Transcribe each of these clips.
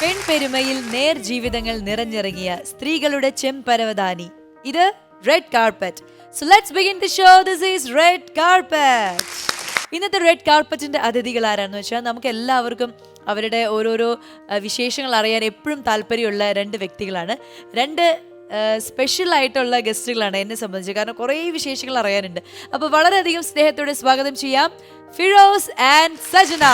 പെൺപെരുമയിൽ നേർ ജീവിതങ്ങൾ നിറഞ്ഞിറങ്ങിയ സ്ത്രീകളുടെ ചെമ്പരവതാനി. ഇത് red carpet so let's begin the show this is red carpet ഇന്നത്തെ റെഡ് കാർപ്പറ്റിന്റെ അതിഥികൾ ആരാന്ന് വെച്ചാൽ നമുക്ക് എല്ലാവർക്കും അവരുടെ ഓരോരോ വിശേഷങ്ങൾ അറിയാൻ എപ്പോഴും താല്പര്യമുള്ള രണ്ട് വ്യക്തികളാണ്. രണ്ട് സ്പെഷ്യൽ ആയിട്ടുള്ള ഗസ്റ്റുകളാണ് എന്നെ സംബന്ധിച്ച്. കാരണം കുറേ വിശേഷങ്ങൾ അറിയാനുണ്ട്. അപ്പോൾ വളരെയധികം സ്നേഹത്തോടെ സ്വാഗതം ചെയ്യാം ഫിറോസ് ആൻഡ് സജന.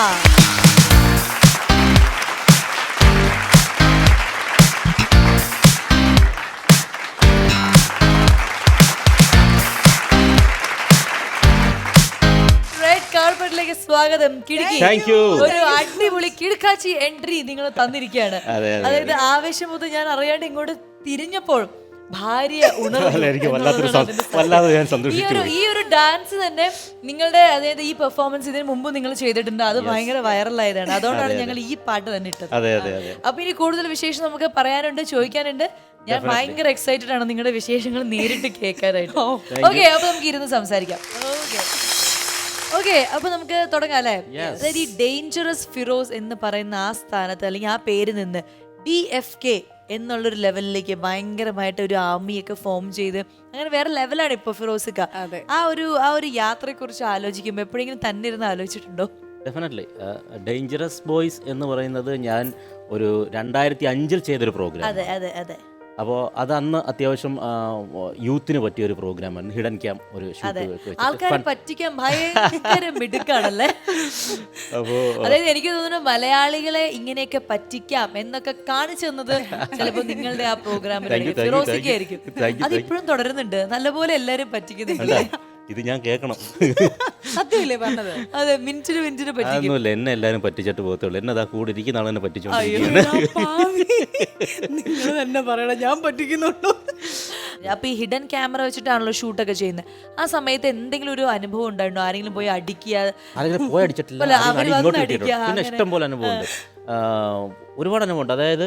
സ്വാഗതം. കിടുക്കി. ഒരു അടിപൊളി കിടുക്കാച്ചി എൻട്രി നിങ്ങൾ തന്നിരിക്കുകയാണ്. അതെ, അതെ, അതായത് ആവേശം മുതൽ ഞാൻ അറിയാണ്ട് ഇങ്ങോട്ട് തിരിഞ്ഞപ്പോൾ ഭാര്യ ഈ ഒരു ഈ ഒരു ഡാൻസ് തന്നെ നിങ്ങളുടെ അതായത് ഈ പെർഫോമൻസ് ഇതിന് മുമ്പ് നിങ്ങൾ ചെയ്തിട്ടുണ്ട്. അത് ഭയങ്കര വൈറലായതാണ് അതുകൊണ്ടാണ് ഞങ്ങൾ ഈ പാട്ട് തന്നെ ഇട്ടത് അപ്പൊ ഇനി കൂടുതൽ വിശേഷം നമുക്ക് പറയാനുണ്ട് ചോദിക്കാനുണ്ട്. ഞാൻ ഭയങ്കര എക്സൈറ്റഡ് ആണ് നിങ്ങളുടെ വിശേഷങ്ങൾ നേരിട്ട് കേൾക്കാനായിട്ട്. ഓക്കെ അപ്പൊ നമുക്ക് ഇരുന്ന് സംസാരിക്കാം. ഓക്കെ ഓക്കെ അപ്പൊ നമുക്ക് തുടങ്ങാം അല്ലേ? വെരി ഡേഞ്ചറസ് ഫിറോസ് എന്ന് പറയുന്ന ആ സ്ഥാനത്ത് അല്ലെങ്കിൽ ആ പേര് നിന്ന് ഡി എഫ് കെ എന്നുള്ളൊരു ലെവലിലേക്ക് ഭയങ്കരമായിട്ട് ഒരു ആർമിയൊക്കെ ഫോം ചെയ്ത് അങ്ങനെ വേറെ ലെവലാണ് ഇപ്പൊ ഫിറോസിക്ക. ആ ഒരു ആ ഒരു യാത്രയെ കുറിച്ച് ആലോചിക്കുമ്പോൾ എപ്പോഴെങ്കിലും തന്നെ ഇരുന്ന് ആലോചിച്ചിട്ടുണ്ടോ? ഡെഫിനറ്റ്ലി ഡേഞ്ചറസ് ബോയ്സ് എന്ന് പറയുന്നത് ഞാൻ ഒരു രണ്ടായിരത്തി അഞ്ചിൽ ചെയ്തൊരു പ്രോഗ്രാം അതെ അതെ അതെ. അപ്പോൾ അത് അന്ന് അത്യാവശ്യം യൂത്തിന് പറ്റിയ ഒരു പ്രോഗ്രാമാണ് ഹിഡൻ ക്യാം ഒരു ആൾക്കാരെ പറ്റിക്കാൻ ഭയങ്കര മിടുക്കാണല്ലേ? അപ്പോൾ അതായത് എനിക്ക് തോന്നുന്നു മലയാളികളെ ഇങ്ങനെയൊക്കെ പറ്റിക്കാം എന്നൊക്കെ കാണിച്ചു തന്നത് ചിലപ്പോ നിങ്ങളുടെ ആ പ്രോഗ്രാമിലായിരിക്കും അത് ഇപ്പോഴും തുടരുന്നുണ്ട്. നല്ലപോലെ എല്ലാരും പറ്റിക്കുന്നുണ്ട് ഇത് ഞാൻ കേൾക്കണം. സത്യമില്ലേ പറഞ്ഞത്? അതെ മിനിറ്റിന് മിനിറ്റിന് പറ്റിക്കും. എന്നെ എല്ലാവരും പറ്റിച്ചിട്ട് പോകത്തുള്ളൂ. എന്നെ അതാ കൂടെ ഇരിക്കുന്ന ആളെന്നെ പറ്റിച്ചോണ്ടിരിക്കുകയാണ് നിങ്ങൾ തന്നെ പറയണം ഞാൻ പറ്റിക്കുന്നുണ്ടോ? അപ്പൊ ഈ ഹിഡൻ ക്യാമറ വെച്ചിട്ടാണല്ലോ ഷൂട്ടൊക്കെ ചെയ്യുന്നത്. ആ സമയത്ത് എന്തെങ്കിലും ഒരു അനുഭവം ഉണ്ടായിരുന്നോ? ആരെങ്കിലും പോയി അടിക്കുക? ആരെങ്കിലും പോയി അടിച്ചിട്ടില്ല. പിന്നെ ഇഷ്ടം പോലെ അനുഭവമുണ്ട്. ഒരുപാട് അനുഭവമുണ്ട്. അതായത്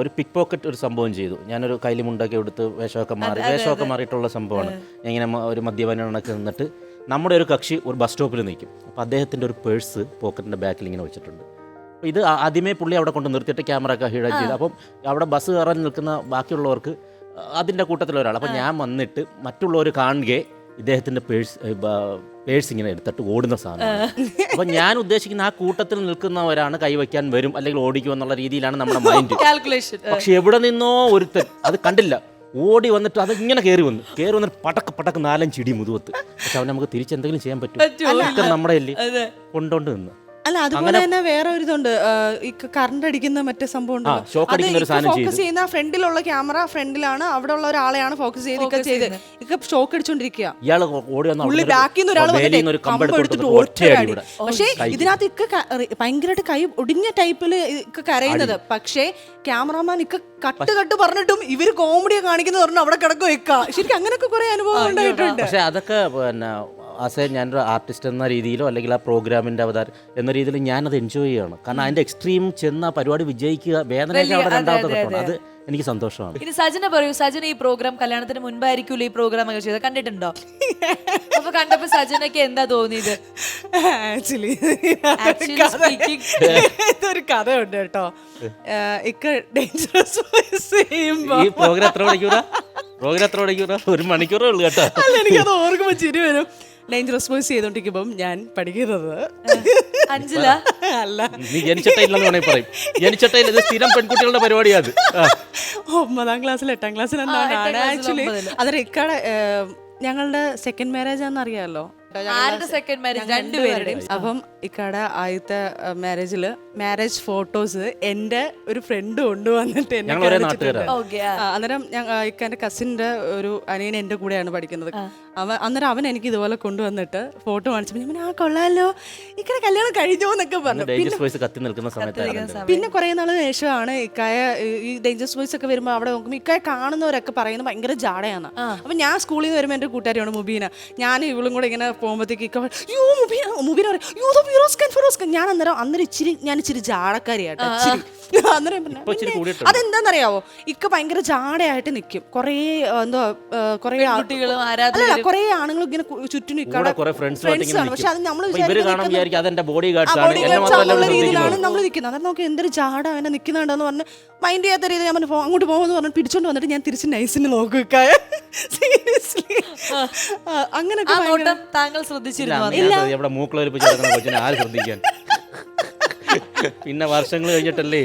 ഒരു പിക്ക് പോക്കറ്റ് ഒരു സംഭവം ചെയ്തു. ഞാനൊരു കയ്യിൽ മുണ്ടൊക്കെ എടുത്ത് വേഷമൊക്കെ മാറി വേഷമൊക്കെ മാറിയിട്ടുള്ള സംഭവമാണ്. ഞാൻ ഇങ്ങനെ ഒരു മദ്യപാനണക്ക് നിന്നിട്ട് നമ്മുടെ ഒരു കക്ഷി ഒരു ബസ് സ്റ്റോപ്പിൽ നിൽക്കും. അപ്പോൾ അദ്ദേഹത്തിന്റെ ഒരു പേഴ്സ് പോക്കറ്റിന്റെ ബാക്കിൽ ഇങ്ങനെ വെച്ചിട്ടുണ്ട്. അപ്പോൾ ഇത് ആദ്യമേ പുള്ളി അവിടെ കൊണ്ട് നിർത്തിയിട്ട് ക്യാമറ ഒക്കെ ഹീഡ് ചെയ്ത്. അപ്പം അവിടെ ബസ് കയറാൻ നിൽക്കുന്ന ബാക്കിയുള്ളവർക്ക് അതിന്റെ കൂട്ടത്തിലൊരാൾ. അപ്പം ഞാൻ വന്നിട്ട് മറ്റുള്ളവർ കാണുകയെ ഇദ്ദേഹത്തിന്റെ പേഴ്സ് പേഴ്സ് ഇങ്ങനെ എടുത്തിട്ട് ഓടുന്ന സാധനം അപ്പം ഞാൻ ഉദ്ദേശിക്കുന്ന ആ കൂട്ടത്തിൽ നിൽക്കുന്നവരാണ് കൈവയ്ക്കാൻ വരും അല്ലെങ്കിൽ ഓടിക്കും എന്നുള്ള രീതിയിലാണ് നമ്മുടെ മൈൻഡ് കാൽക്കുലേഷൻ പക്ഷെ എവിടെ നിന്നോ ഒരുത്തൻ അത് കണ്ടില്ല. ഓടി വന്നിട്ട് അത് ഇങ്ങനെ കയറി വന്നു. കയറി വന്നിട്ട് പടക്ക് പടക്ക് നാലഞ്ച് ഇടി മുതുവത്ത്. പക്ഷെ അവൻ നമുക്ക് തിരിച്ചെന്തെങ്കിലും ചെയ്യാൻ പറ്റും നമ്മുടെ അല്ലേ കൊണ്ടോണ്ട് നിന്ന്. അല്ല അതുപോലെ തന്നെ വേറെ ഒരു ഇതുണ്ട് കറണ്ട് അടിക്കുന്ന മറ്റേ സംഭവം ആ, shock അടിക്കുന്ന ഒരു സാധനം ഫോക്കസ് ചെയ്യുന്ന ഫ്രണ്ടിലുള്ള ക്യാമറ ഫ്രണ്ടിലാണ്. അവിടെ ഉള്ള ഒരാളെയാണ് ഫോക്കസ് ചെയ്ത് ഇക്ക ചെയ്ത്. ഇക്ക ഷോക്ക് അടിച്ചോണ്ടിരിക്കുക ബാക്കിൽ നിന്ന് ഒരാൾ വേലിയിൽ നിന്ന് ഒരു കമ്പ് കമ്പെടുത്ത് എടുത്തിട്ട് കൊടുത്തിട്ട് ഒറ്റയടി പക്ഷേ ഇതിനകത്ത് ഇക്ക ഭയങ്കരമായിട്ട് കൈ ഒടിഞ്ഞ ടൈപ്പിൽ ഇക്ക കരയുന്നത്. പക്ഷേ ക്യാമറാമാൻ ഇക്ക കട്ട് കട്ട് പറഞ്ഞിട്ടും ഇവർ കോമഡിയെ കാണിക്കുന്നത് പറഞ്ഞു അവിടെ കിടക്കും ഇക്ക. ശരിക്കും അങ്ങനെയൊക്കെ കുറെ അനുഭവം ഉണ്ടായിട്ടുണ്ട്. പക്ഷെ അതൊക്കെ പിന്നെ ആസ് എ ഞാനൊരു ആർട്ടിസ്റ്റ് എന്ന രീതിയിലോ അല്ലെങ്കിൽ ആ പ്രോഗ്രാമിന്റെ അവതാരം എന്ന രീതിയിൽ ഞാനത് എൻജോയ് ചെയ്യണം കാരണം അതിന്റെ എക്സ്ട്രീം ചെന്ന പരിപാടി വിജയിക്കുക വേദന അവിടെ രണ്ടാമത്തെ ഘട്ടമാണ് അത് എനിക്ക് സന്തോഷമാണ്. ഇനി സജന പറയൂ സജന ഈ പ്രോഗ്രാം കല്യാണത്തിന് മുൻപായിരിക്കുമല്ലോ ഈ പ്രോഗ്രാം ഒക്കെ ചെയ്തത്? കണ്ടിട്ടുണ്ടോ? അപ്പൊ കണ്ടപ്പോ സജനക്ക് എന്താ തോന്നിയത്? ആക്ച്വലി Actually speaking- ഇതൊരു കഥയുണ്ട് കേട്ടോ. ഏഹ് ഇക്ക ഡേഞ്ചറസ് ചെയ്യുമ്പോ ഈ പ്രോഗ്രാം എത്ര മണിക്കൂറാ? പ്രോഗ്രാം എത്ര മണിക്കൂറാ? ഒരു മണിക്കൂറേ ഉള്ളൂ കേട്ടോ. അല്ല എനിക്കത് ഓർക്കുമ്പോ ചിരി വരും. ഡേഞ്ചറസ് റെസ്പോൺസ് ചെയ്തോണ്ടിരിക്കുമ്പം ഞാൻ പഠിക്കുന്നത്. അഞ്ചില അല്ല. നീ ജനിച്ചട്ടയില്ലെന്ന് വേണമെങ്കിൽ പറയും. ജനിച്ചട്ടയിൽ ഇത് സ്ഥിരം പെൺകുട്ടികളുടെ പരിപാടിയാണ്. ഒമ്പതാം ക്ലാസ്സിൽ എട്ടാം ക്ലാസ്സിൽ എന്താണ് ആക്ച്വലി. അതൊരു ഇക്കടെ ഞങ്ങളുടെ സെക്കൻഡ് മാരേജ് ആണെന്ന് അറിയാമല്ലോ ആരുടെ സെക്കൻഡ് മാരേജ് രണ്ടുപേരുടെയും അപ്പം ഇക്കട ആദ്യത്തെ മാരേജിൽ മാരേജ് ഫോട്ടോസ് എന്റെ ഒരു ഫ്രണ്ട് കൊണ്ടുവന്നിട്ട് എന്നെ കാണിച്ചിട്ടുണ്ട്. ആ, അന്നേരം ഞങ്ങ ഇക്കാന്റെ കസിന്റെ ഒരു അനിയൻ എന്റെ കൂടെയാണ് പഠിക്കുന്നത്. അവൻ അന്നേരം അവൻ എനിക്ക് ഇതുപോലെ കൊണ്ടുവന്നിട്ട് ഫോട്ടോ കാണിച്ചപ്പോൾ ഞാൻ പറഞ്ഞു, ആ കൊള്ളാലോ. ഇക്കടെ കല്യാണം കഴിഞ്ഞോ? എന്നൊക്കെ പറഞ്ഞു. ഡേഞ്ചറസ് വോയിസ് കത്തി നിൽക്കുന്ന സമയത്തായിരുന്നു പിന്നെ കുറെ നാൾ ശേഷമാണ് ഇക്കായ ഈ ഡേഞ്ചറസ് വോയിസ് ഒക്കെ വരുമ്പോൾ അവിടെ നോക്കുമ്പോൾ ഇക്കായ കാണുന്നവരൊക്കെ പറയുന്നത് ഭയങ്കര ജാടയാണ് അപ്പൊ ഞാൻ സ്കൂളിൽ നിന്ന് വരുമ്പോൾ എന്റെ കൂട്ടുകാരിയാണ് മുബീന. ഞാൻ ഇവളും കൂടെ ഇങ്ങനെ പോകുമ്പോഴത്തേക്ക് ഇക്ക പറയും, യോ മുബീന മുബീന പറയും യോ ദാ ഫിറോസ് ഖാൻ ഫിറോസ് ഖാൻ. ഞാൻ അന്നേരം അന്നേരം ഇച്ചിരി ഞാൻ ഇച്ചിരി ജാടക്കാരിയാട്ടോ ഇച്ചിരി. അന്നേരം പറഞ്ഞു, ഇപ്പൊ ഇച്ചിരി "പിന്നെ കൂടിയിട്ടുണ്ട്." അതെന്താണെന്നറിയാവോ ഇക്ക ഭയങ്കര ജാടയായിട്ട് നിൽക്കും കുറേ എന്തോ കുറേ കുട്ടികളും ആരാധകരും. കുറെ ആണുങ്ങൾ ഇങ്ങനെ കു- ചുറ്റിനും കൂടെ കുറെ friends പക്ഷെ അത് നമ്മൾ ഇവർ കാണാൻ വിചാരിക്കും അതെന്റെ ബോഡി ഗാർഡ്സ് ആണ്. എന്നെ മാത്രമല്ല രീതിയിലാണ് ശ്രദ്ധിക്കുന്നത് നമ്മൾ നിൽക്കുന്നത്. അന്നേരം നമുക്ക് എന്തൊരു ജാട അവനെ നിൽക്കുന്നുണ്ടെന്ന് പറഞ്ഞ് മൈൻഡ് ചെയ്യാത്ത രീതിയിൽ ഞാൻ പറഞ്ഞു, "പോ, അങ്ങോട്ട് പോകുമെന്ന് പറഞ്ഞു പിടിച്ചോണ്ട് വന്നിട്ട് ഞാൻ തിരിച്ച് നൈസിന് നോക്കുക സീരിയസ്ലി അങ്ങനൊക്കെ ആ ഭയങ്കര- നോട്ടം താങ്കൾ ശ്രദ്ധിച്ചിരുന്നു മൂക്കളൊലിപ്പിച്ച് കൊച്ചിനെ ആര് ശ്രദ്ധിക്കാൻ? പിന്നെ വർഷങ്ങൾ കഴിഞ്ഞിട്ടല്ലേ?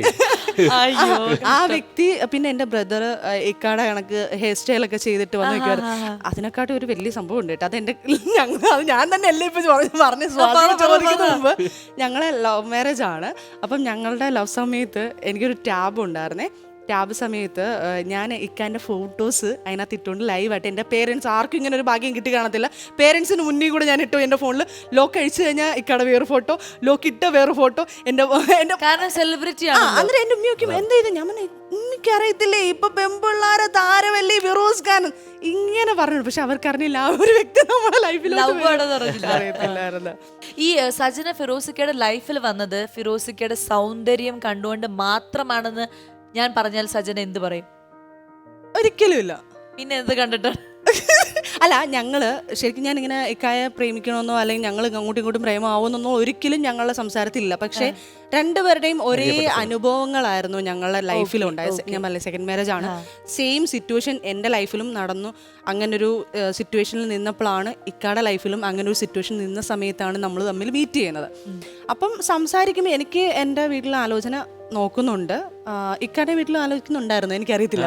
അയ്യോ. ആ വ്യക്തി പിന്നെ എന്റെ ബ്രദർ ഇക്കാട കണക്ക് ഹെയർ സ്റ്റൈൽ ഒക്കെ ചെയ്തിട്ട് വന്ന് നിൽക്കുവായിരുന്നു അതിനെക്കാട്ടും ഒരു വലിയ സംഭവം ഉണ്ട് കേട്ടോ. അതെന്റെ ഞങ്ങൾ അത് ഞാൻ തന്നെ അല്ലേ ഇപ്പൊ പറഞ്ഞു പറഞ്ഞ സ്വാധീനം ചോദിക്കുന്ന മുമ്പ്. ഞങ്ങളെ ലവ് മാരേജ് ആണ്. അപ്പം ഞങ്ങളുടെ ലവ് സമയത്ത് എനിക്കൊരു ടാബ് ഉണ്ടായിരുന്നേ. ടാബ് സമയത്ത് ഞാൻ ഇക്കാന്റെ ഫോട്ടോസ് അതിനകത്ത് ഇട്ടുകൊണ്ട് ലൈവായിട്ട് എന്റെ പേരൻസ് ആർക്കും ഇങ്ങനെ ഒരു ഭാഗ്യം കിട്ടി കാണത്തില്ല. പേരൻസിന് മുന്നിൽ കൂടെ ഞാൻ ഇട്ടു എന്റെ ഫോണിൽ ലോക്ക് അഴിച്ചു കഴിഞ്ഞാൽ ഇക്കടെ വേറെ ഫോട്ടോ ലോക്ക് ഇട്ട വേറെ ഫോട്ടോ എന്റെ എന്റെ കാരണം സെലിബ്രിറ്റി ആ ആണ് അന്നേരം എന്റെ ഉമ്മയൊക്കെ എന്ത് ചെയ്തു? ഞാൻ ഉമ്മയ്ക്ക് അറിയത്തില്ലേ ഇപ്പൊ പെമ്പിള്ളാരെ താരമല്ലേ ഫിറോസ് ഖാൻ. ഇങ്ങനെ പറഞ്ഞു പക്ഷെ അവർക്ക് അറിഞ്ഞില്ല ആ ഒരു വ്യക്തി നമ്മുടെ ലൈഫിൽ. അറിയത്തില്ലായിരുന്നു. ഈ സജന ഫിറോസിക്കയുടെ ലൈഫിൽ വന്നത് ഫിറോസിക്കയുടെ സൗന്ദര്യം കണ്ടുകൊണ്ട് മാത്രമാണെന്ന് ഞാൻ പറഞ്ഞാൽ സജന എന്ത് പറയും? ഒരിക്കലും ഇല്ല പിന്നെ എന്ത് കണ്ടിട്ട്? അല്ല ഞങ്ങൾ ശരിക്കും ഞാൻ ഇങ്ങനെ ഇക്കായ പ്രേമിക്കണമെന്നോ അല്ലെങ്കിൽ ഞങ്ങൾ അങ്ങോട്ടും ഇങ്ങോട്ടും പ്രേമമാവുമെന്നോ ഒരിക്കലും ഞങ്ങളുടെ സംസാരത്തിലില്ല. പക്ഷെ രണ്ടുപേരുടെയും ഒരേ അനുഭവങ്ങളായിരുന്നു ഞങ്ങളുടെ ലൈഫിലുണ്ടായത് ഞാൻ പറഞ്ഞ സെക്കൻഡ് മാരേജ് ആണ്. സെയിം സിറ്റുവേഷൻ എന്റെ ലൈഫിലും നടന്നു. അങ്ങനൊരു സിറ്റുവേഷനിൽ നിന്നപ്പോഴാണ് ഇക്കാടെ ലൈഫിലും അങ്ങനെ ഒരു സിറ്റുവേഷൻ നിന്ന സമയത്താണ് നമ്മൾ തമ്മിൽ മീറ്റ് ചെയ്യുന്നത്. അപ്പം സംസാരിക്കുമ്പോൾ എനിക്ക് എന്റെ വീട്ടിലെ ആലോചന നോക്കുന്നുണ്ട്. ഇക്കാടെ വീട്ടിൽ ആലോചിക്കുന്നുണ്ടായിരുന്നു. എനിക്കറിയത്തില്ല.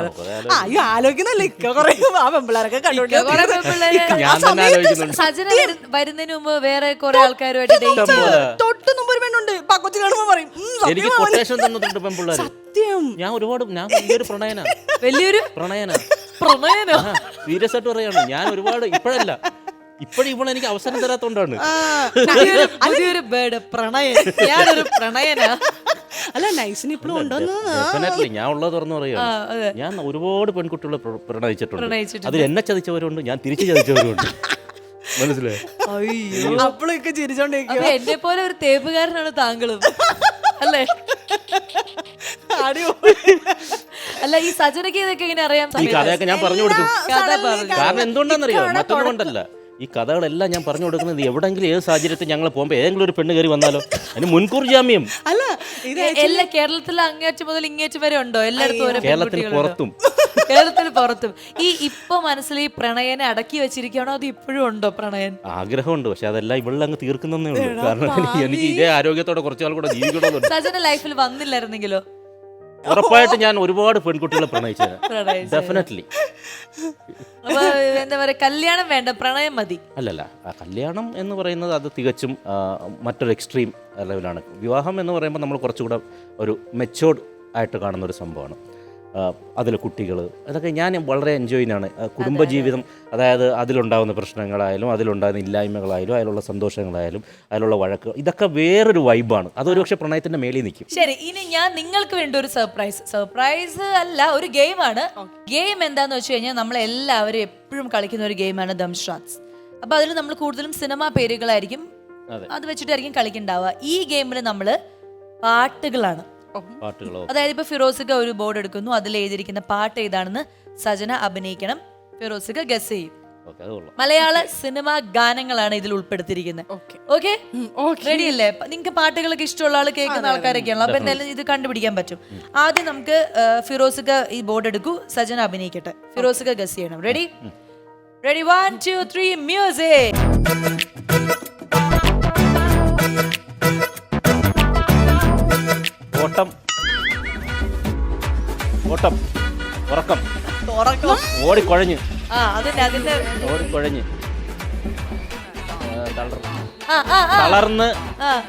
ആ അയ്യോ ആലോചിക്കുന്നല്ല. ഇക്ക കുറേ ആ ആലോചിക്കുന്നുണ്ട്. സജന വരു- വരുന്നതിന് മുമ്പ് വേറെ കുറെ ആൾക്കാരുമായിട്ട്. തൊട്ട് മുമ്പ് ഒരു പെണ്ണുണ്ട്. പക്കൊച്ചു കാണുമ്പോ പറയും സത്യം എനിക്ക് മോനെ." കൊട്ടേഷൻ തന്നിട്ടുണ്ട് പെൺപിള്ളേര് സത്യം. ഞാൻ ഒരുപാട് ഞാൻ വലിയൊരു പ്രണയന. വലിയൊരു? പ്രണയന. പ്രണയന? സീരിയസ് ആയിട്ട് പറയാണ്. ഞാൻ ഒരുപാട് ഇപ്പോഴല്ല. ഇപ്പോഴും ഇപ്പോൾ എനിക്ക് അവസരം തരാത്തോണ്ടാണ്. പ്രണയൻ. ഞാനൊരു പ്രണയനാ. അല്ല നൈസിന് ഇപ്പോഴും ഉണ്ടോന്ന് ഡെഫിനറ്റ്ലി ഞാൻ ഉള്ളത് തുറന്നു പറയുക ഞാൻ ഒരുപാട് പെൺകുട്ടികളെ പ്രണയിച്ചിട്ടുണ്ട്. അതിൽ എന്നെ ചതിച്ചവരുണ്ട് ഞാൻ തിരിച്ചു ചതിച്ചവരുണ്ട് മനസ്സിലായി? ചിരിച്ചോണ്ടിരിക്കും എന്നെ പോലെ ഒരു തേപ്പുകാരനാണ് താങ്കളും. അല്ലേ? അല്ല ഈ സജനക്ക് ഇതൊക്കെ ഇങ്ങനെ അറിയാം ഈ കഥയൊക്കെ ഞാൻ പറഞ്ഞു കൊടുത്തു. കഥ പറഞ്ഞു. കാരണം എന്തുകൊണ്ടാണെന്നറിയോ മറ്റൊന്നും കൊണ്ടല്ല ഈ കഥകളെല്ലാം ഞാൻ പറഞ്ഞു കൊടുക്കുന്നത് എവിടെങ്കിലും ഏത് സാഹചര്യത്തിൽ ഞങ്ങൾ പോകുമ്പോൾ ഏതെങ്കിലും ഒരു പെണ്ണ് കയറി വന്നാലോ? അതിന് മുൻകൂർ ജാമ്യം. അല്ല ഇത് എല്ലാ കേരളത്തിൽ അങ്ങേറ്റം മുതൽ ഇങ്ങേറ്റം വരെ ഉണ്ടോ? എല്ലായിടത്തും ഓരോ കേരളത്തിന് പെൺകുട്ടികളുണ്ടോ? പുറത്തും. കേരളത്തിന് പുറത്തും. ഈ ഇപ്പൊ മനസ്സിൽ ഈ പ്രണയനെ അടക്കി വെച്ചിരിക്കുകയാണോ അത് ഇപ്പോഴും ഉണ്ടോ പ്രണയൻ? ആഗ്രഹമുണ്ട് പക്ഷെ അതെല്ലാം ഇവിടെ അങ്ങ് തീർക്കുന്നേ ഉള്ളൂ. കാരണം എനിക്ക് എനിക്ക് ഇതേ ആരോഗ്യത്തോടെ കുറച്ചാൾ കൂടെ ജീവിക്കണമെന്നുണ്ട്. സജന ലൈഫിൽ വന്നില്ലായിരുന്നെങ്കിലോ? ഉറപ്പായിട്ട് ഞാൻ ഒരുപാട് പെൺകുട്ടികളെ പ്രണയിച്ചത്. പ്രണയിച്ചത്. ഡെഫിനറ്റ്ലി അപ്പൊ എന്താ പറയാ കല്യാണം വേണ്ട പ്രണയം മതി. അല്ലല്ല ആ കല്യാണം എന്ന് പറയുന്നത് അത് തികച്ചും ആ, മറ്റൊരു എക്സ്ട്രീം ലെവലാണ് വിവാഹം എന്ന് പറയുമ്പോൾ നമ്മൾ കുറച്ചുകൂടെ ഒരു മെച്ചോർഡ് ആയിട്ട് കാണുന്ന ഒരു സംഭവമാണ്. അതിൽ കുട്ടികൾ അതൊക്കെ ഞാൻ വളരെ എൻജോയിനാണ് കുടുംബജീവിതം അതായത് അതിലുണ്ടാകുന്ന പ്രശ്നങ്ങളായാലും അതിലുണ്ടാകുന്ന ഇല്ലായ്മകളായാലും അതിലുള്ള സന്തോഷങ്ങളായാലും അതിലുള്ള വഴക്ക് ഇതൊക്കെ വേറൊരു വൈബാണ് അതൊരു പക്ഷേ പ്രണയത്തിന്റെ മേളിൽ നിൽക്കും. ശരി ഇനി ഞാൻ നിങ്ങൾക്ക് വേണ്ടി ഒരു സർപ്രൈസ് സർപ്രൈസ് അല്ല ഒരു ഗെയിമാണ് ഗെയിം എന്താന്ന് വെച്ച് കഴിഞ്ഞാൽ നമ്മൾ എല്ലാവരും എപ്പോഴും കളിക്കുന്ന ഒരു ഗെയിമാണ് ദംഷാസ് അപ്പൊ അതിൽ നമ്മൾ കൂടുതലും സിനിമ പേരുകളായിരിക്കും അതെ. അത് വെച്ചിട്ടായിരിക്കും കളിക്കുണ്ടാവുക. ഈ ഗെയിമിൽ നമ്മൾ പാട്ടുകളാണ്. പാട്ടുകളോ അതായത് ഇപ്പൊ ഫിറോസിക ഒരു ബോർഡ് എടുക്കുന്നു. അതിൽ എഴുതിയിരിക്കുന്ന പാട്ട് ഏതാണെന്ന് സജന അഭിനയിക്കണം. ഫിറോസിക ഗസ് ചെയ്യും. മലയാള സിനിമ ഗാനങ്ങളാണ് ഇതിൽ ഉൾപ്പെടുത്തിയിരിക്കുന്നത്. Okay. ഓക്കെ? റെഡി അല്ലേ? നിങ്ങൾക്ക് പാട്ടുകളൊക്കെ ഇഷ്ടമുള്ള ആൾ കേൾക്കുന്ന ആൾക്കാരൊക്കെയാണല്ലോ. അപ്പൊ എന്തായാലും ഇത് കണ്ടുപിടിക്കാൻ പറ്റും. ആദ്യം നമുക്ക് ഫിറോസിക ഈ ബോർഡ് എടുക്കൂ. സജന അഭിനയിക്കട്ടെ. ഫിറോസിക ഗസ് ചെയ്യണം. Ready ready one two three music ഓട്ടം. ഓട്ടം. ഉറക്കം. ഓടിക്കുഴഞ്ഞ്. ആ അതിന്റെ അതിന്റെ. ഓടിക്കുഴഞ്ഞ്. ആ, ആ ആ തളർന്ന്. ആ.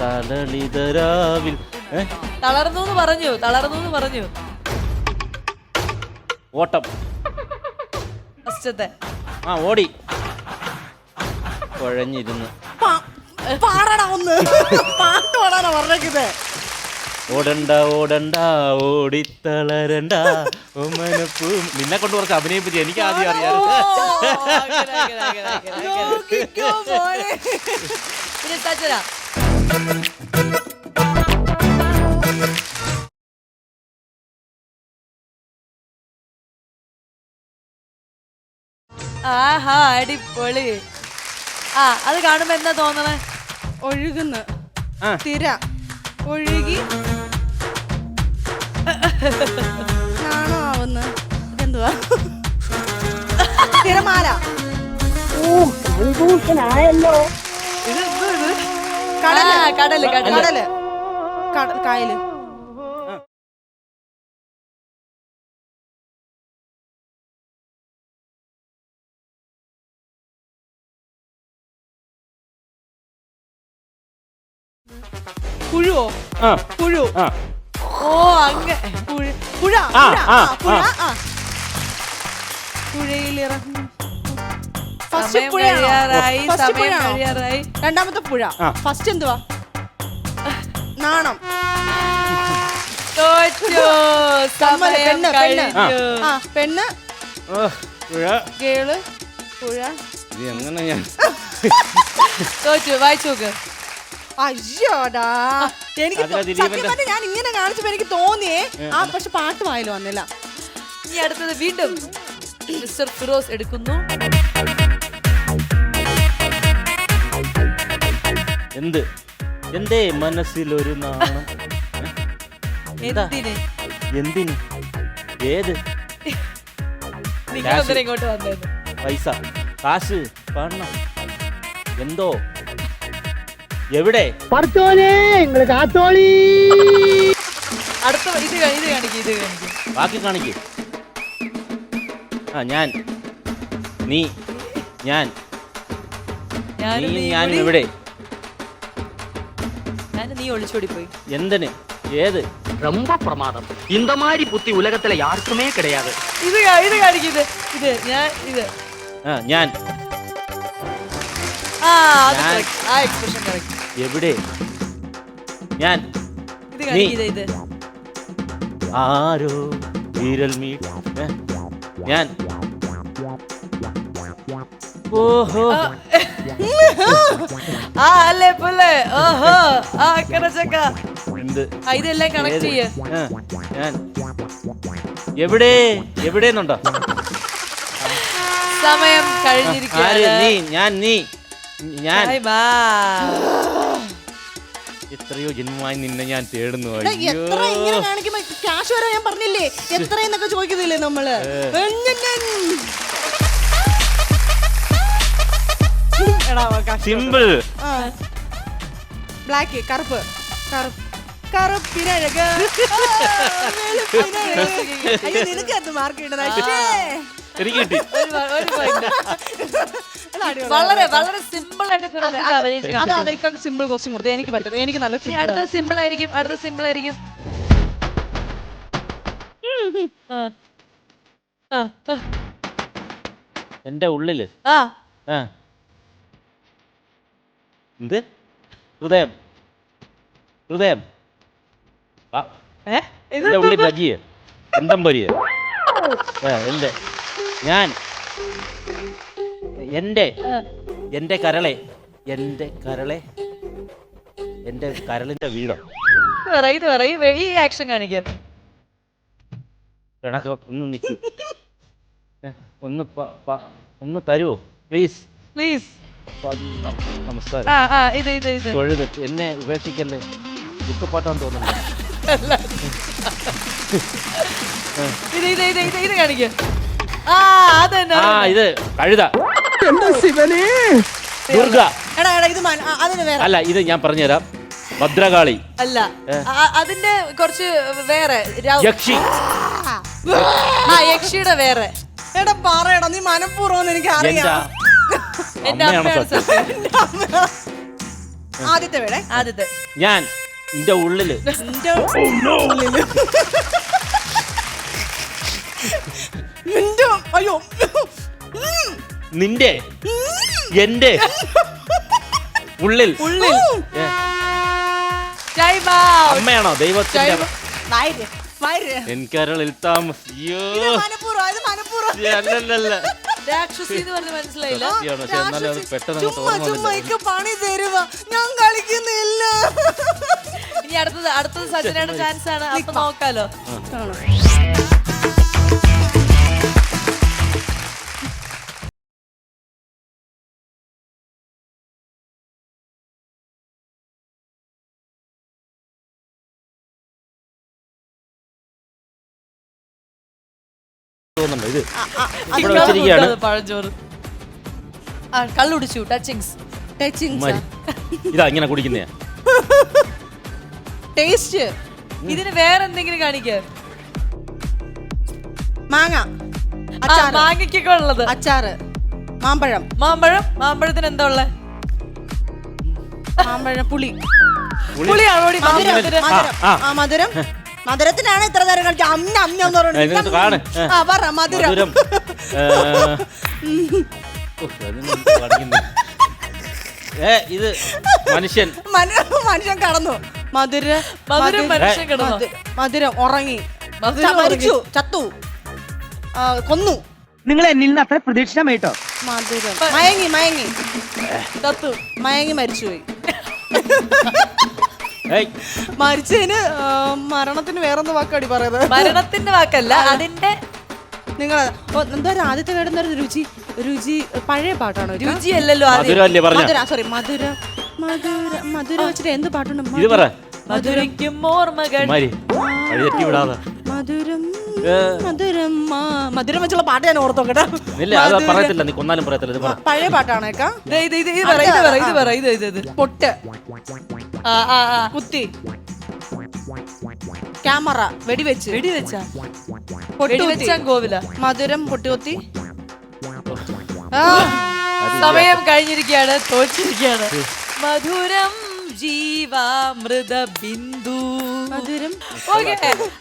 കടലിതരാവിൽ തളർന്നു എന്ന് പറഞ്ഞു തളർന്നു എന്ന് പറഞ്ഞു. ഓട്ടം. ഫസ്റ്റത്തെ. ആ ഓടി. കുഴഞ്ഞിരുന്ന്. പാടടാ ഒന്ന്. പാട്ട് പാടാനാ പറഞ്ഞേക്കുന്നത് ഓടണ്ട ഓടണ്ട ഓടിത്തളരണ്ട ഓമനപ്പൂ നിന്നെ കൊണ്ട് കുറച്ച് അഭിനയിപ്പിച്ചു എനിക്ക് ആദ്യം അറിയാം ആഹാ അടിപൊളി ആ അത് കാണുമ്പോ എന്താ തോന്നണേ ഒഴുകുന്നു തിര ഒഴുകി നാണോ ആവുന്നു ഇതെന്തുവാ തിരമാല കടൽ. ആ, കടൽ, കടൽ. കടൽ. കട- കായൽ. പുഴുവോ? ആ. പുഴു. ആ. ഓ അങ്ങ പുഴ പുഴ ആ, പുഴ ആ, ആ, പുഴ ആ. ആ ഫസ്റ്റ് സമയം പുഴയാണോ? കഴിയാറായി ഫസ്റ്റ് സമയം പുഴയാണോ? കഴിയാറായി രണ്ടാമത്തെ പുഴ. ആ. ഫസ്റ്റ് എന്തുവാ? നാണം. തോറ്റു. കമ്മൽ, സമയം പെണ്ണ്, പെണ്ണ്. കഴിഞ്ഞു. ആ. പെണ്ണ്. ഗേൾ പുഴ. ഇത് എങ്ങനെ ഞാൻ? തോറ്റു. വായിച്ചു നോക്ക്. അയ്യോടാ. എനിക്ക് അതിലെ സത്യം ഞാൻ ഇങ്ങനെ കാണിച്ചപ്പോ എനിക്ക് തോന്നിയേ ആ പക്ഷെ പാട്ട് വായാലും വന്നില്ല. ഇനി അടുത്തത് വീണ്ടും മിസ്റ്റർ ഫിറോസ് എടുക്കുന്നു. എന്ത്? എന്തേ മനസ്സിലൊരു നാണം? എന്താ? എന്തിന്? എന്തിന്? ഏത്? നിങ്ങൾ എന്തിനാ ഇങ്ങോട്ട് വന്നത്? പൈസ. കാശ്. പണം. എന്തോ? എവിടെ പഠിച്ചോനെ നിങ്ങള് കാത്തോളി അടുത്ത ഇത് കാണി- ഇത് കാണിക്കും ഇത് കാണിക്കും ബാക്കി കാണിക്ക് ആ ഞാൻ നീ ഞാൻ ഞാനും നീ നീ ഞാനും കൂടി- ഇവിടെ ഞാനും നീ ഒളിച്ചോടി പോയി എന്തിന് ഏത് ரொம்ப பிரமாதம் இந்த மாதிரி புத்தி உலகத்துல யாருக்குமே கிடையாது ഇത് കാ- ഇത് കാണിക്കും ഇത് ഇത് ഞാൻ ഇത് ആ ഞാൻ എവിടെ? ഞാൻ. ആരോ വീരൽ മീറ്റ് ഞാൻ. ഓഹോ. ആ അല്ലേ പുല്ലേ ഓഹോ. ആ എന്ത്? ഇതെല്ലാം കണക്ട് ചെയ്യ. ഞാൻ. എവിടെ? എവിടെന്നുണ്ടോ സമയം ആര്? കഴിഞ്ഞിരിക്കുകയാണ് നീ. ഞാൻ നീ. ഞാൻ. എത്രയോ ജന്മമായി നിന്നെ ഞാൻ തേടുന്നു എത്ര ഇങ്ങനെ കാണിക്കുമ്പോ ക്യാഷ് വരെ ഞാൻ പറഞ്ഞില്ലേ? എത്രയെന്നൊക്കെ ചോദിക്കുന്നില്ലേ നമ്മൾ? സിമ്പിൾ ബ്ലാക്ക് കറുപ്പ്. കറുപ്പ് കറുപ്പിനഴക്. നിനക്ക് മാർക്ക് കിട്ടുന്ന എനിക്ക് കിട്ടി. വളരെ വളരെ സിമ്പിൾ ആയിട്ട് ഇത് അഭിനയിച്ച് സിമ്പിൾ ക്വസ്റ്റ്യൻ കൊടുത്തു. എനിക്ക് പറ്റും എനിക്ക് നല്ല അടുത്ത സിമ്പിൾ ആയിരിക്കും അടുത്ത സിമ്പിൾ ആയിരിക്കും. എന്റെ ഉള്ളിൽ? ആ. എന്ത്? ഹൃദയം. ഹൃദയം. എന്റെ ഉള്ളിൽ ബജിയെ എന്തം പൊരിയ എന്റെ. ഞാൻ. എന്റെ എന്റെ കരളെ എന്റെ കരളെ എന്റെ കരളിന്റെ വീടോ ഇത് ഈ ആക്ഷൻ കാണിക്കാൻ ഒന്ന് നിൽക്കൂ ഒന്ന് പ- പ- ഒന്ന് തരുമോ പ്ലീസ് പ്ലീസ് നമസ്കാരം. ആ ആ ഇത് ഇത് ഇത്. തൊഴുതിട്ട് എന്നെ ഉപേക്ഷിക്കല്ലേ? ദുഃഖപ്പാട്ടാന്ന് തോന്നുന്നു. ഇത് ഇത് ഇത് ഇത് ഇത് കാണിക്കാൻ ആ അതന്നെ ആ ഇത് കഴുത. ദുർഗ. എടാ എടാ ഇത് മന- ആ, അതിന് വേറെ. അല്ല ഇത് ഞാൻ പറഞ്ഞുതരാം. ഭദ്രകാളി. അല്ല അതിന്റെ കുറച്ച് വേറെ. രൗ- യക്ഷി. ആ യക്ഷിയുടെ വേറെ. എടാ പറയടാ നീ മനഃപൂർവം എനിക്ക് എന്റെ അറിയാം എന്റെ അമ്മയാണ് അമ്മയാണ് സത്യം? സത്യം. ആദ്യത്തെ വേണേ ആദ്യത്തെ. ഞാൻ നിന്റെ ഉള്ളിൽ. നിന്റെ ഉള്ളിൽ. നിന്റെ അയ്യോ. ഉം. നിന്റെ എന്റെ ഉള്ളിൽ. ഉള്ളിൽ. ഏ. അമ്മയാണോ ദൈവത്തിന്റെ വയറ് എനിക്കരളിൽ മനഃപൂർവം ഇത് മനഃപൂർവം അല്ലല്ലല്ല. രാക്ഷസി എന്ന് പറഞ്ഞ് മനസ്സിലായില്ല. സത്യമാണ് പക്ഷെ എന്നാലും അത് പെട്ടെന്ന് അങ്ങോട്ട് ചുമ്മാ ഓർമ്മ ചുമ്മാ ഇക്ക് പണി തരുക. ഞാൻ കളിക്കുന്നില്ല. ഇനി അടുത്തത് അടുത്തത് സച്ചിനയുടെ ചാൻസ് ആണ് അപ്പൊ നോക്കാലോ. കാണാം. ഇത് ഇവിടെ വെച്ചിരിക്കുകയാണ്. പഴഞ്ചോറ്. ആ കള്ളുടിച്ചു ടച്ചിങ്സ് ടച്ചിങ്സ് ഇതാ ഇങ്ങനെ കുടിക്കുന്നേ. ടേസ്റ്റ് ഇതിന് വേറെ എന്തെങ്കിലും കാണിക്ക? മാങ്ങ. ആ അച്ചാറ്. മാങ്ങയ്ക്കൊക്കെ ഉള്ളത്. അച്ചാറ്. മാമ്പഴം. മാമ്പഴം? മാമ്പഴത്തിന് എന്താ ഉള്ളത് മാമ്പഴം പുളി. പുളിയാണോ? മധുരം. ആ മധുരം. മധുരത്തിനാണ് ഇത്ര നേരം കളിച്ച അമ്മ അമ്മ എന്ന്. ഏ. ആ പറ മധുരം. ഇത് മനുഷ്യൻ. മനുഷ്യൻ കടന്നു. മധുര മധുരം മനുഷ്യൻ കിടന്നു. മധുരം ഉറങ്ങി. മധുരം മരിച്ചു. ചത്തു. ആ, കൊന്നു. നിങ്ങൾ എന്നിൽ നിന്ന് അത്ര പ്രതീക്ഷിച്ചാമേട്ടോ മധുരം. മയങ്ങി മയങ്ങി. ചത്തു. മയങ്ങി മരിച്ചുപോയി. ഏയ് മരിച്ചതിന് മരണത്തിന് വേറൊന്ന് വാക്കാടി പറയുന്നത്? മരണത്തിന്റെ വാക്കല്ല അതിന്റെ നിങ്ങൾ എന്താ ഒരു ആദ്യത്തെ കേടുന്ന രുചി രുചി പഴയ പാട്ടാണോ രുചി അല്ലല്ലോ മധുര സോറി മധുര മധുര മധുര വെച്ചിട്ട് എന്ത് പാട്ടുണ്ട്? ഇത് പറ. മധുരയ്ക്കും ഓർമ്മകൾ. മധുരം. മധുരം മധുരം വെച്ചുള്ള പാട്ട് ഞാൻ ഓർത്തോ കേട്ടോ അത് പറയത്തില്ല നീ കൊന്നാലും പറയത്തില്ല ഇത് പറ. പഴയ പാട്ടാണ് കേക്കാ ദേ ഇത് ഇത് ഇത് പറ ഇത് പറ ഇത് പറ ഇത് ഇത് ഇത്. പൊട്ട്. കുത്തി. ക്യാമറ വെടിവെച്ച്. വെടിവെച്ച? പൊട്ടിവെച്ച കോവില മധുരം പൊട്ടുകൊത്തി സമയം കഴിഞ്ഞിരിക്കുകയാണ് തോറ്റിരിക്കുകയാണ് മധുരം ജീവാമൃത ബിന്ദു മധുരം? ഓക്കെ.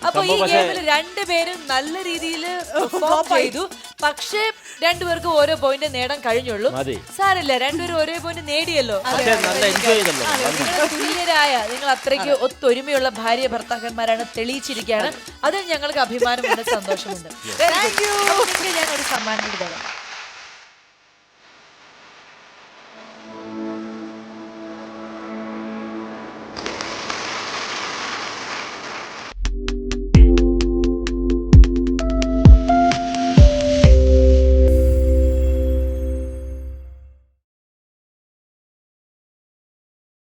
അപ്പൊ ഈ ഗെയിമിൽ രണ്ടുപേരും നല്ല രീതിയിൽ ചെയ്തു. പക്ഷേ രണ്ടുപേർക്കും ഓരോ പോയിന്റ് നേടാൻ കഴിഞ്ഞുള്ളൂ. സാരല്ല സാരില്ല രണ്ടുപേരും ഒരേ പോയിന്റ് നേടിയല്ലോ. പക്ഷേ നല്ല എൻജോയ് ചെയ്തല്ലോ. നിങ്ങൾ തുല്യരായ നിങ്ങൾ അത്രയ്ക്ക് ഒത്തൊരുമയുള്ള ഭാര്യ ഭർത്താക്കന്മാരാണ് തെളിയിച്ചിരിക്കുകയാണ്. അതിൽ ഞങ്ങൾക്ക് അഭിമാനമുണ്ട് സന്തോഷമുണ്ട്. അപ്പോൾ നിങ്ങൾക്ക് ഞാൻ ഒരു സമ്മാനം കൂടി തരാം.